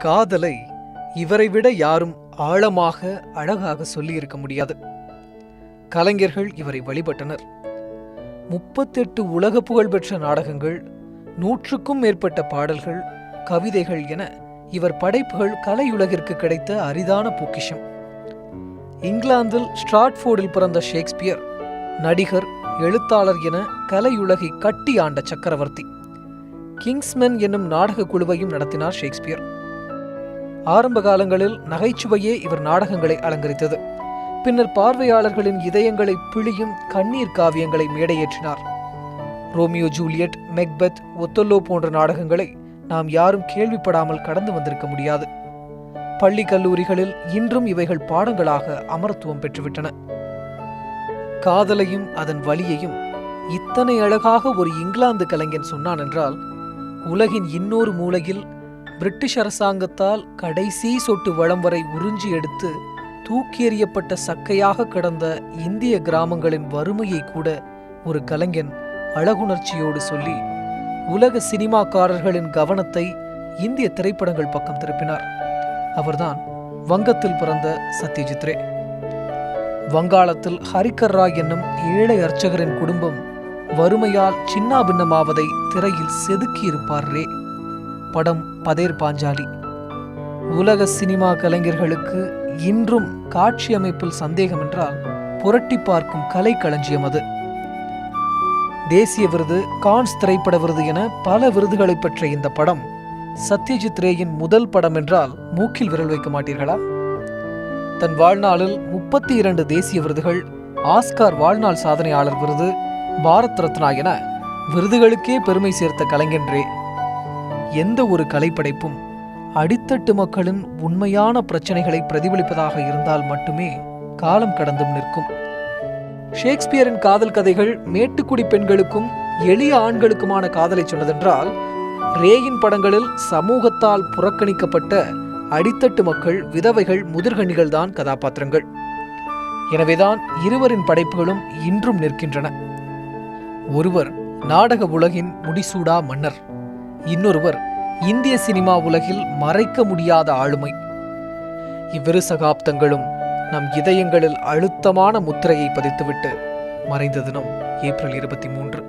காதலை இவரை விட யாரும் ஆழமாக அழகாக சொல்லியிருக்க முடியாது. கலைஞர்கள் இவரை வழிபட்டனர். முப்பத்தெட்டு உலக புகழ்பெற்ற நாடகங்கள் நூற்றுக்கும் மேற்பட்ட பாடல்கள் கவிதைகள் என இவர் படைப்புகள் கலையுலகிற்கு கிடைத்த அரிதான பொக்கிஷம். இங்கிலாந்தில் ஸ்ட்ராட்ஃபோர்டில் பிறந்த ஷேக்ஸ்பியர் நடிகர் எழுத்தாளர் என கலையுலகை கட்டி ஆண்ட சக்கரவர்த்தி. கிங்ஸ்மென் என்னும் நாடக குழுவையும் நடத்தினார் ஷேக்ஸ்பியர். ஆரம்ப காலங்களில் நகைச்சுவையே இவர் நாடகங்களை அலங்கரித்தது. பின்னர் பார்வையாளர்களின் இதயங்களை பிழியும் கண்ணீர் காவியங்களை மேடையேற்றினார். ரோமியோ ஜூலியட் மெக்பெத் ஒத்தொல்லோ போன்ற நாடகங்களை நாம் யாரும் கேள்விப்படாமல் கடந்து வந்திருக்க முடியாது. பள்ளி கல்லூரிகளில் இன்றும் இவைகள் பாடங்களாக அமரத்துவம் பெற்றுவிட்டன. காதலையும் அதன் வழியையும் இத்தனை அழகாக ஒரு இங்கிலாந்து கலைஞன் சொன்னான் என்றால் உலகின் இன்னொரு மூலையில் பிரிட்டிஷ் அரசாங்கத்தால் கடைசி சொட்டு வளம் வரை உறிஞ்சி எடுத்து தூக்கி எறியப்பட்ட சக்கையாக கிடந்த இந்திய கிராமங்களின் வறுமையை கூட ஒரு கலைஞன் அழகுணர்ச்சியோடு சொல்லி உலக சினிமாக்காரர்களின் கவனத்தை இந்திய திரைப்படங்கள் பக்கம் திருப்பினார். அவர்தான் வங்கத்தில் பிறந்த சத்யஜித் ரே வங்காளத்தில் ஹரிகர் ராய் என்னும் ஏழை அர்ச்சகரின் குடும்பம் வறுமையால் சின்னாபின்னமாவதை திரையில் செதுக்கியிருப்பார். ரே படம் பதேர் பாஞ்சாலி. உலக சினிமா கலைஞர்களுக்கு இன்றும் காட்சி அமைப்பில் சந்தேகம் என்றால் புரட்டி பார்க்கும் கலை களஞ்சியம் அது. தேசிய விருது கான்ஸ் திரைப்பட விருது என பல விருதுகளை பெற்ற இந்த படம் சத்யஜித் ரேயின் முதல் படம் என்றால் மூக்கில் விரல் வைக்க மாட்டீர்களா? தன் வாழ்நாளில் முப்பத்தி இரண்டு தேசிய விருதுகள் ஆஸ்கார் வாழ்நாள் சாதனையாளர் விருது பாரத் ரத்னா என விருதுகளுக்கே பெருமை சேர்த்த கலைஞன் ரே எந்த ஒரு கலைப்படைப்பும் அடித்தட்டு மக்களின் உண்மையான பிரச்சனைகளை பிரதிபலிப்பதாக இருந்தால் மட்டுமே காலம் கடந்தும் நிற்கும். ஷேக்ஸ்பியரின் காதல் கதைகள் மேட்டுக்குடி பெண்களுக்கும் எளிய ஆண்களுக்குமான காதலை சொன்னதென்றால் ரேயின் படங்களில் சமூகத்தால் புறக்கணிக்கப்பட்ட அடித்தட்டு மக்கள் விதவைகள் முதிர்கண்ணிகள் தான் கதாபாத்திரங்கள். எனவேதான் இருவரின் படைப்புகளும் இன்றும் நிற்கின்றன. ஒருவர் நாடக உலகின் முடிசூடா மன்னர். இன்னொருவர் இந்திய சினிமா உலகில் மறைக்க முடியாத ஆளுமை. இவ்விரு சகாப்தங்களும் நம் இதயங்களில் அழுத்தமான முத்திரையை பதித்துவிட்டு மறைந்த தினம் ஏப்ரல் இருபத்தி மூன்று.